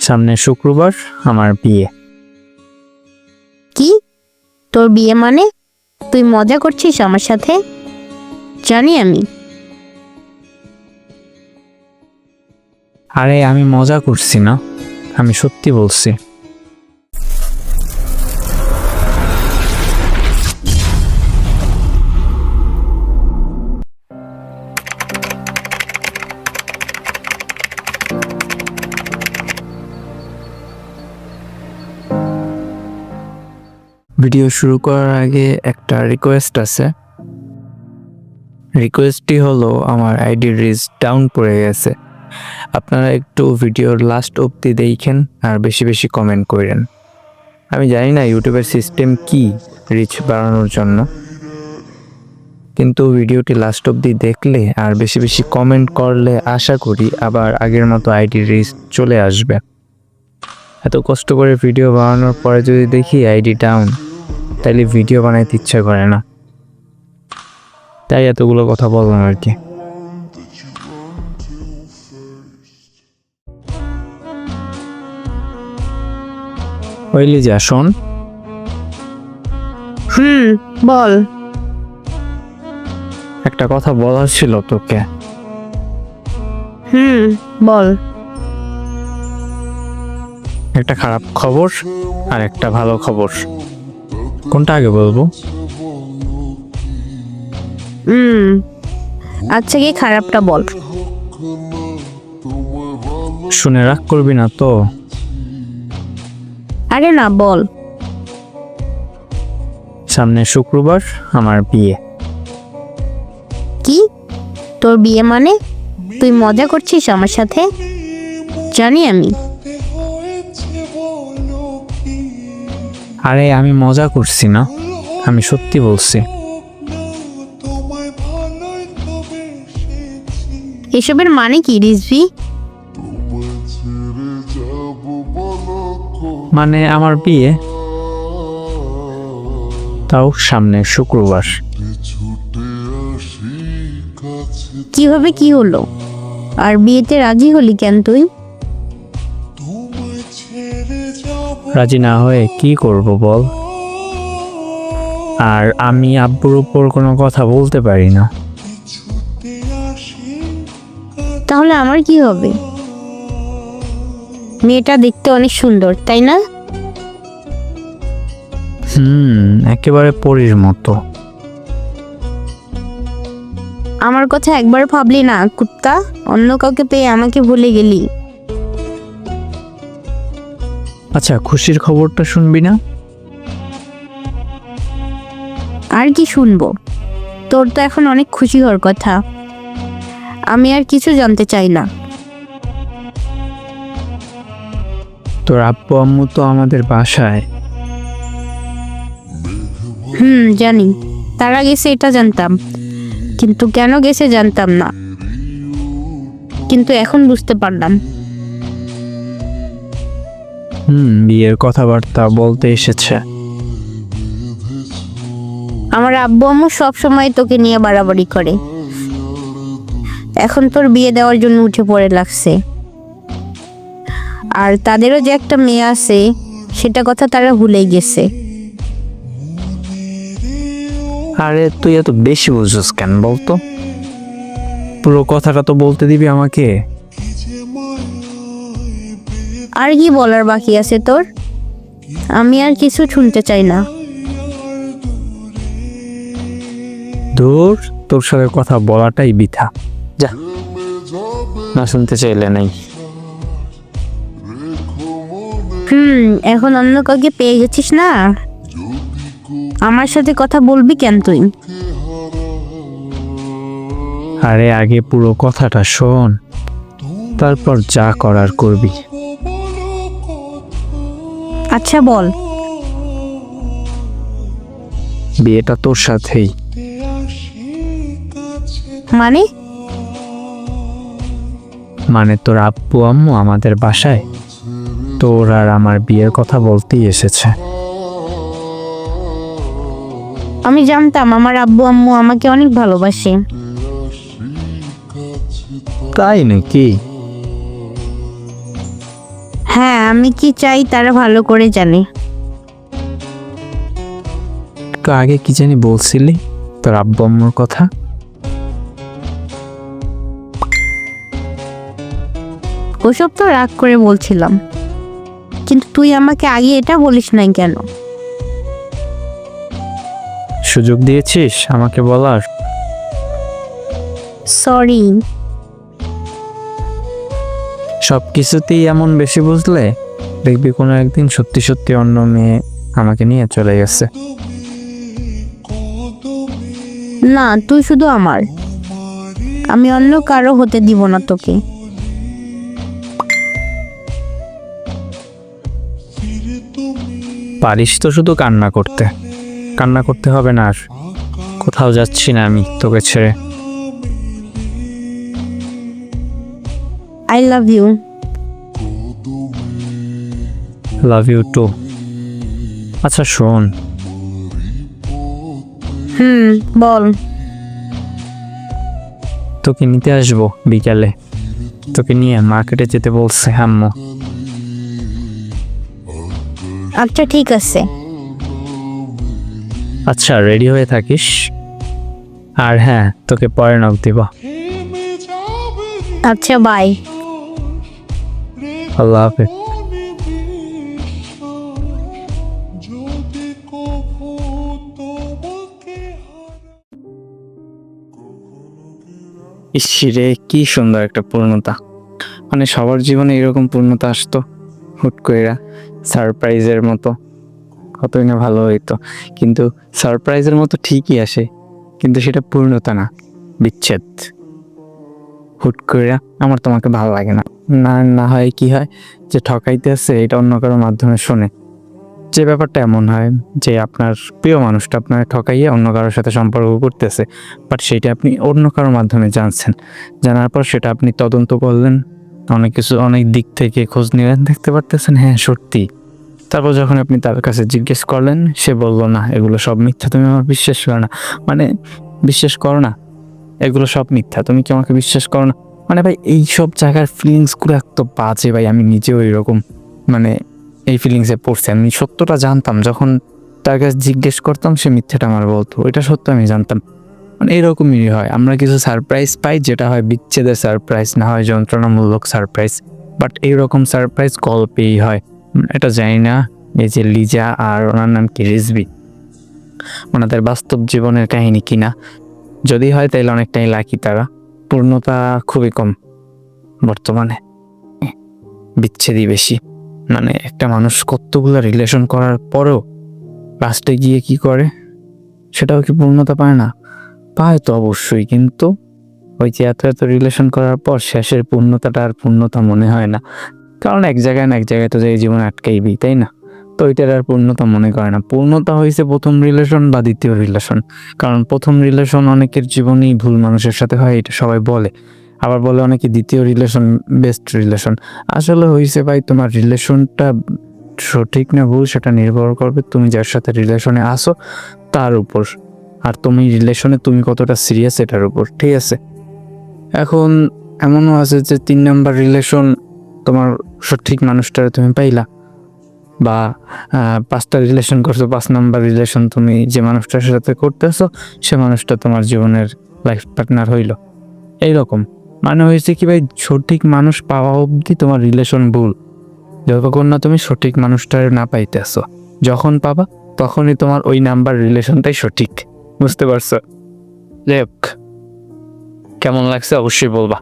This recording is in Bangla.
সামনে শুক্রবার আমার বিয়ে। কি? তোর বিয়ে মানে? তুই মজা করছিস আমার সাথে? জানি আমি। আরে আমি মজা করছি না আমি সত্যি বলছি। ভিডিও শুরু করার আগে একটা রিকোয়েস্ট আছে। রিকোয়েস্টটি হলো আমার আইডি রিচ ডাউন পড়ে গেছে। আপনারা একটু ভিডিওর লাস্ট অবধি দেখেন আর বেশি বেশি কমেন্ট করেন। আমি জানি না ইউটিউবের সিস্টেম কি রিচ বাড়ানোর জন্য। কিন্তু ভিডিওটি লাস্ট অবধি দেখলে আর বেশি বেশি কমেন্ট করলে আশা করি আবার আগের মতো আইডি রিচ চলে আসবে। এত কষ্ট করে ভিডিও বানানোর পরে যদি দেখি আইডি ডাউন তাহলে ভিডিও বানাইতে ইচ্ছা করে না। তাই এতগুলো কথা বললাম আর কি। শোন। হুম বল। একটা কথা বলার ছিল তোকে। হুম বল। একটা খারাপ খবর আর একটা ভালো খবর। কোনটা আগে বলব? হুম। আচ্ছা কি খারাপটা বল। শুনে রাগ করবি না তো? আরে না বল। সামনে শুক্রবার আমার বিয়ে। কি? তোর বিয়ে মানে? তুই মজা করছিস আমার সাথে? জানি আমি। আরে আমি মজা করছি না। আমি সত্যি বলছি। এসবের মানে কি রিজভি? মানে আমার বিয়ে তাও সামনে শুক্রবার। কীভাবে কি হলো? আর বিয়েতে রাজি হলি কেন তুই? রাজি না হয়ে কি করব বল? আর আমি আব্বুর উপর কোনো কথা বলতে পারি না। তাহলে আমার কি হবে? মেয়েটা দেখতে অনেক সুন্দর তাই না? হুম একেবারে পরীর মতো। আমার কথা একবার ভাবলি না কুত্তা। অন্য কাউকে পেয়ে আমাকে ভুলে গেলি। আচ্ছা খুশির খবরটা শুনবি না? আর কি শুনব? তোর তো এখন অনেক খুশি হওয়ার কথা। আমি আর কিছু জানতে চাই না। তোর আব্বু আম্মু তো আমাদের বাসায়। হুম জানি। তারা গেছে এটা জানতাম। কিন্তু কেন গেছে জানতাম না। কিন্তু এখন বুঝতে পারলাম। হুম বিয়ের কথাবার্তা বলতে এসেছে। আমার আব্বু আম্মু সব সময় তোকে নিয়ে বাড়াবাড়ি করে। এখন তোর বিয়ে দেওয়ার জন্য উঠে পড়ে লাগছে। আর তাদেরও যে একটা মেয়ে আছে সেটা কথা তারা ভুলেই গেছে। আরে তুই এত বেশি বুঝছিস কেন বলতো? পুরো কথাটা তো বলতে দিবি আমাকে? আর কি বলার বাকি আছে তোর? আমি আর কিছু শুনতে চাই না। দূর তোর সাথে কথা বলাটাই বৃথা। যা না শুনতে চাইলে নাই। হুম এখন অন্য কাউকে পেয়ে গেছিস না? আমার সাথে কথা বলবি কেন তুই? আরে আগে পুরো কথাটা শোন তারপর যা করার করবি। আচ্ছা বল। বিয়েটা তোর সাথেই। মানে? মানে তোর আব্বু আম্মু আমাদের বাসায়? তোর আর আমার বিয়ের কথা বলতেই এসেছে। আমি জানতাম আমার আব্বু আম্মু আমাকে অনেক ভালোবাসে। তাই নাকি? হ্যাঁ আমি কি চাই তারা ভালো করে জানে। তো আগে কি জানি বলছিলি তোর আব্বু আম্মুর কথা? ওসব তো রাগ করে বলছিলাম। কিন্তু তুই আমাকে আগে এটা বলিস নাই কেন? সুযোগ দিয়েছিস আমাকে বলার? সরি। সব কিছুতেই এমন বেশি বুঝলে দেখবি কোনো একদিন সত্যি সত্যি অন্য মেয়ে আমাকে নিয়ে চলে গেছে। না তুই শুধু আমার। আমি অন্য কারও হতে দিব না তোকে। পারিস তো শুধু কান্না করতে। কান্না করতে হবে না আর। কোথাও যাচ্ছি না আমি তোকে ছেড়ে। I love you love you too আচ্ছা শোন। হুম বল। তোকে নিতে আসব বিকালে। তোকে নিয়ে মার্কেটে যেতে বলছে আম্মু। আচ্ছা ঠিক আছে। আচ্ছা রেডি হয়ে থাকিস? আর হ্যাঁ তোকে পরে নক দিব। আচ্ছা বাই আল্লাহ হাফেজ। ইসিরে কি সুন্দর একটা পূর্ণতা। মানে সবার জীবনে এরকম পূর্ণতা আসতো হুট কইরা সারপ্রাইজের মতো। কতই না ভালো হইতো। কিন্তু সারপ্রাইজের মতো ঠিকই আসে কিন্তু সেটা পূর্ণতা না বিচ্ছেদ। হুট কইরা আমার তোমাকে ভালো লাগে না। না না হয় কি হয় যে ঠকাইতে আছে, এটা অন্য কারোর মাধ্যমে শোনে। যে ব্যাপারটা এমন হয় যে আপনার প্রিয় মানুষটা আপনার ঠকাইয়ে অন্য কারোর সাথে সম্পর্ক করতেছে বাট সেটা আপনি অন্য কারোর মাধ্যমে জানছেন। জানার পর সেটা আপনি তদন্ত করলেন, অনেক কিছু, অনেক দিক থেকে খোঁজ নিলেন, দেখতে পারতেছেন হ্যাঁ সত্যি। তারপর যখন আপনি তার কাছে জিজ্ঞেস করলেন, সে বলল, না, এগুলো সব মিথ্যা, তুমি আমার বিশ্বাস করো না। মানে বিশ্বাস করো না, এগুলো সব মিথ্যা, তুমি কি আমাকে বিশ্বাস করো না? মানে ভাই এই সব জায়গার ফিলিংসগুলো এত বাজে ভাই, আমি নিজেও এরকম মানে এই ফিলিংসে পড়ছি। আমি সত্যটা জানতাম, যখন তার কাছে জিজ্ঞেস করতাম, সে মিথ্যাটা আমার বলতো। ওইটা সত্য, আমি জানতাম। মানে এরকমই হয়। আমরা কিছু সারপ্রাইজ পাই, যেটা হয় বিচ্ছেদের সারপ্রাইজ না হয় যন্ত্রণামূলক সারপ্রাইজ বাট এইরকম সারপ্রাইজ গল্পেই হয়। এটা জানি না, এই যে লিজা আর ওনার নাম কি রিজবি ওনাদের বাস্তব জীবনের কাহিনী কিনা? যদি হয় তাহলে অনেকটাই লাকি তারা। পূর্ণতা খুবই কম বর্তমানে। বিচ্ছেদই বেশি। মানে একটা মানুষ কতগুলো রিলেশন করার পরেও লাস্টে গিয়ে কি করে? সেটাও কি পূর্ণতা পায় না? পায় তো অবশ্যই, কিন্তু ওই যে এত এত রিলেশন করার পর শেষের পূর্ণতাটা আর পূর্ণতা মনে হয় না। কারণ এক জায়গায় না এক জায়গায় তো যে জীবন আটকাইবি তাই না? তো ওইটার আর পূর্ণতা মনে করে না। পূর্ণতা হয়েছে প্রথম রিলেশন বা দ্বিতীয় রিলেশন কারণ প্রথম রিলেশন অনেকের জীবনেই ভুল মানুষের সাথে হয়, এটা সবাই বলে। আবার বলে অনেকে দ্বিতীয় রিলেশন বেস্ট রিলেশন আসলে হয়েছে ভাই, তোমার রিলেশনটা সঠিক না ভুল সেটা নির্ভর করবে তুমি যার সাথে রিলেশনে আসো তার উপর। আর তুমি রিলেশনে তুমি কতটা সিরিয়াস এটার উপর, ঠিক আছে? এখন এমনও আছে যে তিন নাম্বার রিলেশন তোমার সঠিক মানুষটারে তুমি পাইলা। বা পাঁচটা রিলেশন করছ, পাঁচ নাম্বার রিলেশন তুমি যে মানুষটার সাথে করতেছো, সে মানুষটা তোমার জীবনের লাইফ পার্টনার হইল। এইরকম। মানে হয়েছে কি ভাই, সঠিক মানুষ পাওয়া অবধি তোমার রিলেশন ভুল। যতক্ষণ না তুমি সঠিক মানুষটার না পাইতেছো। যখন পাবা, তখনই তোমার ওই নাম্বার রিলেশনটাই সঠিক। বুঝতে পারছ? কেমন লাগছে অবশ্যই বলবা।